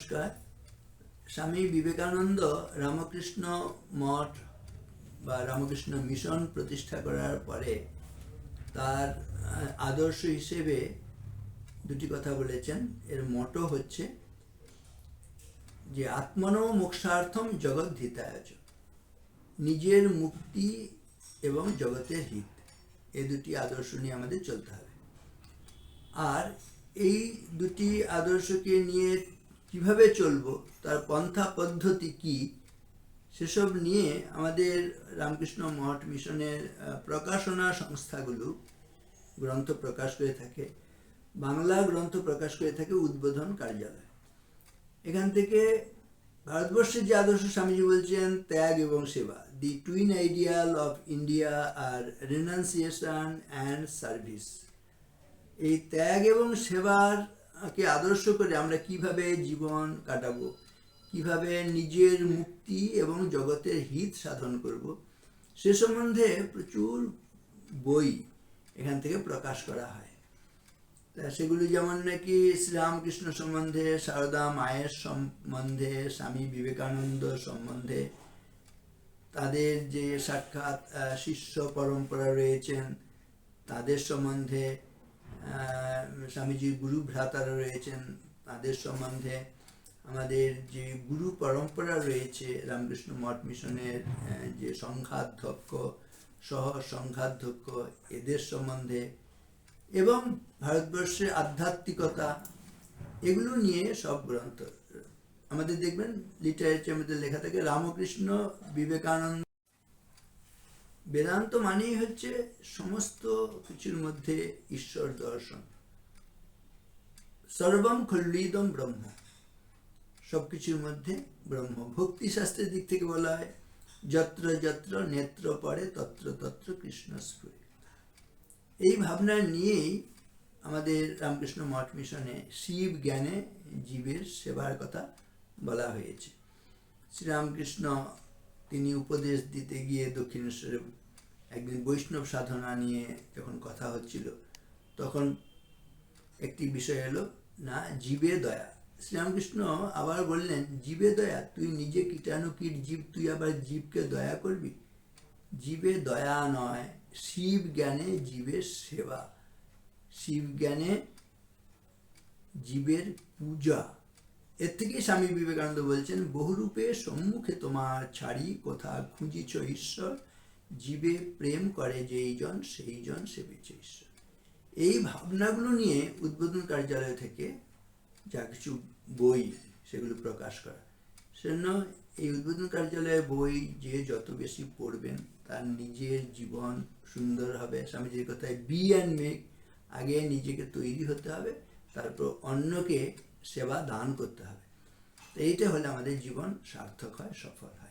নমস্কার। স্বামী বিবেকানন্দ রামকৃষ্ণ মঠ বা রামকৃষ্ণ মিশন প্রতিষ্ঠা করার পরে তার আদর্শ হিসেবে দুটি কথা বলেছেন। এর মটো হচ্ছে যে আত্মনো মোক্ষার্থম জগৎ হিতায়চ নিজের মুক্তি এবং জগতের হিত। এ দুটি আদর্শ নিয়ে আমাদের চলতে হবে। আর এই দুটি আদর্শকে নিয়ে কীভাবে চলবো, তার পন্থা পদ্ধতি কি, সেসব নিয়ে আমাদের রামকৃষ্ণ মঠ মিশনের প্রকাশনা সংস্থাগুলো গ্রন্থ প্রকাশ করে থাকে, বাংলা গ্রন্থ প্রকাশ করে থাকে উদ্বোধন কার্যালয়। এখান থেকে ভারতবর্ষের যে আদর্শ স্বামীজি বলছেন, ত্যাগ এবং সেবা, the twin ideal of India R renunciation and service. এই ত্যাগ এবং সেবার কে আদর্শ করে আমরা কীভাবে জীবন কাটাবো? কীভাবে নিজের মুক্তি এবং জগতের হিত সাধন করব? সে সম্বন্ধে প্রচুর বই এখান থেকে প্রকাশ করা হয়। তা সেগুলি যেমন নাকি শ্রীরামকৃষ্ণ সম্বন্ধে, সারদা মায়ের সম্বন্ধে, স্বামী বিবেকানন্দ সম্বন্ধে, তাদের যে সাক্ষাৎ শিষ্য পরম্পরা রয়েছেন, তাদের সম্বন্ধে স্বামীজির গুরু ভ্রাতারা রয়েছেন, তাদের সম্বন্ধে আমাদের যে গুরু পরম্পরা রয়েছে, রামকৃষ্ণ মঠ মিশনের যে সংঘাধ্যক্ষ সহ সংঘাধ্যক্ষ এদের সম্বন্ধে এবং ভারতবর্ষের আধ্যাত্মিকতা, এগুলো নিয়ে সব গ্রন্থ। আমাদের দেখবেন লিটারেচার মধ্যে লেখা থাকে, রামকৃষ্ণ বিবেকানন্দ বেদান্ত মানেই হচ্ছে সমস্ত কিছুর মধ্যে ঈশ্বর দর্শন। সর্বম খল্লিদম ব্রহ্ম। সব কিছুর মধ্যে ব্রহ্ম। ভক্তি শাস্ত্রের দিক থেকে বলা হয়, যত্র যত্র নেত্র পড়ে তত্র তত্র কৃষ্ণ স্ফুরে এই ভাবনা নিয়েই আমাদের রামকৃষ্ণ মঠ মিশনে শিব জ্ঞানে জীবের সেবার কথা বলা হয়েছে। শ্রীরামকৃষ্ণ তিনি উপদেশ দিতে গিয়ে দক্ষিণেশ্বরে একদিন বৈষ্ণব সাধনা নিয়ে যখন কথা হচ্ছিল, তখন একটি বিষয় এলো, না জীবে দয়া। শ্রীরামকৃষ্ণ আবার বললেন জীবে দয়া, তুই নিজে কীটাণু কীট জীব, তুই আবার জীবকে দয়া করবি? জীবে দয়া নয়, শিব জ্ঞানে জীবের সেবা। শিব জ্ঞানে জীবের পূজা। এর থেকেই স্বামী বিবেকানন্দ বলছেন, বহুরূপে সম্মুখে তোমার ছাড়ি কোথা খুঁজিছ ঈশ্বর, জীবে প্রেম করে যেই জন, সেই জন সেবিছে ঈশ্বর। এই ভাবনাগুলো নিয়ে উদ্বোধন কার্যালয় থেকে যা কিছু বই সেগুলো প্রকাশ করা। সেজন্য এই উদ্বোধন কার্যালয়ের বই যে যত বেশি পড়বেন, তার নিজের জীবন সুন্দর হবে। স্বামীজির কথায় বি অ্যান্ড মেক আগে নিজেকে তৈরি হতে হবে, তারপর অন্যকে সেবা দান করতে হবে। এইটা হলে আমাদের জীবন সার্থক হয় সফল হয়।